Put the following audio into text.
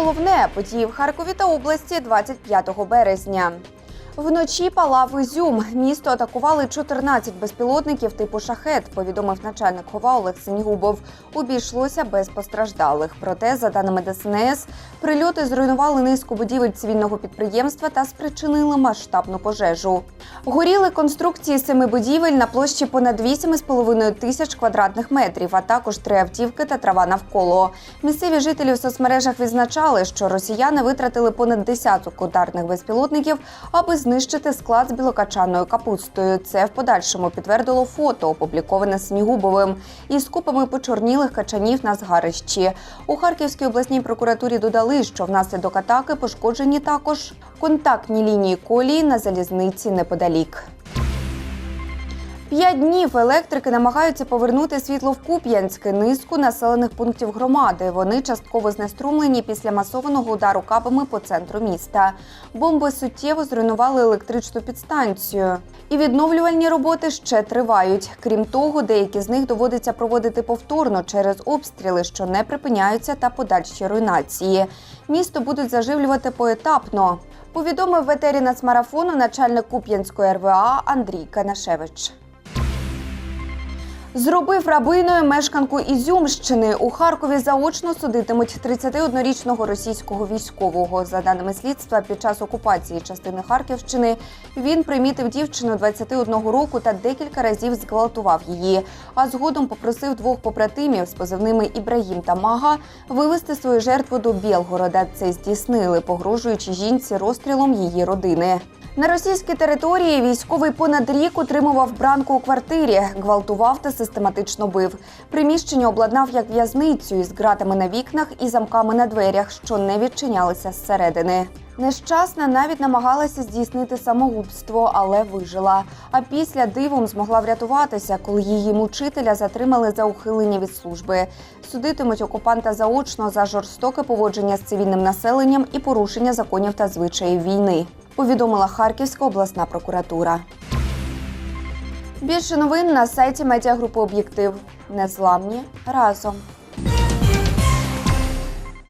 головне події в Харкові та області 25 березня. Вночі палав Ізюм. Місто атакували 14 безпілотників типу шахет. Повідомив начальник ХОВА Олег Синігубов. Обійшлося без постраждалих. Проте, за даними ДСНС, прильоти зруйнували низку будівель цивільного підприємства та спричинили масштабну пожежу. Горіли конструкції семи будівель на площі понад 8,5 тисяч квадратних метрів, а також три автівки та трава навколо. Місцеві жителі в соцмережах відзначали, що росіяни витратили понад десяток ударних безпілотників, аби знищити склад з білокачаною капустою. Це в подальшому підтвердило фото, опубліковане Снігубовим, із купами почорнілих качанів на згарищі. У Харківській обласній прокуратурі додали, що внаслідок атаки пошкоджені також контактні лінії колії на залізниці неподалік. П'ять днів електрики намагаються повернути світло в Куп'янськ, низку населених пунктів громади. Вони частково знеструмлені після масованого удару кабами по центру міста. Бомби суттєво зруйнували електричну підстанцію. І відновлювальні роботи ще тривають. Крім того, деякі з них доводиться проводити повторно через обстріли, що не припиняються, та подальші руйнації. Місто будуть заживлювати поетапно. Повідомив в етері нацмарафону начальник Куп'янської РВА Андрій Канашевич. Зробив рабиною мешканку Ізюмщини. У Харкові заочно судитимуть 31-річного російського військового. За даними слідства, під час окупації частини Харківщини він примітив дівчину 21 року та декілька разів зґвалтував її. А згодом попросив двох побратимів з позивними Ібрагім та Мага вивезти свою жертву до Білгорода. Це здійснили, погрожуючи жінці розстрілом її родини. На російській території військовий понад рік утримував бранку у квартирі, гвалтував та систематично бив. Приміщення обладнав як в'язницю із ґратами на вікнах і замками на дверях, що не відчинялися зсередини. Нещасна навіть намагалася здійснити самогубство, але вижила. А після дивом змогла врятуватися, коли її мучителя затримали за ухилення від служби. Судитимуть окупанта заочно за жорстоке поводження з цивільним населенням і порушення законів та звичаїв війни. Повідомила Харківська обласна прокуратура. Більше новин на сайті медіагрупи Об'єктив. Незламні разом.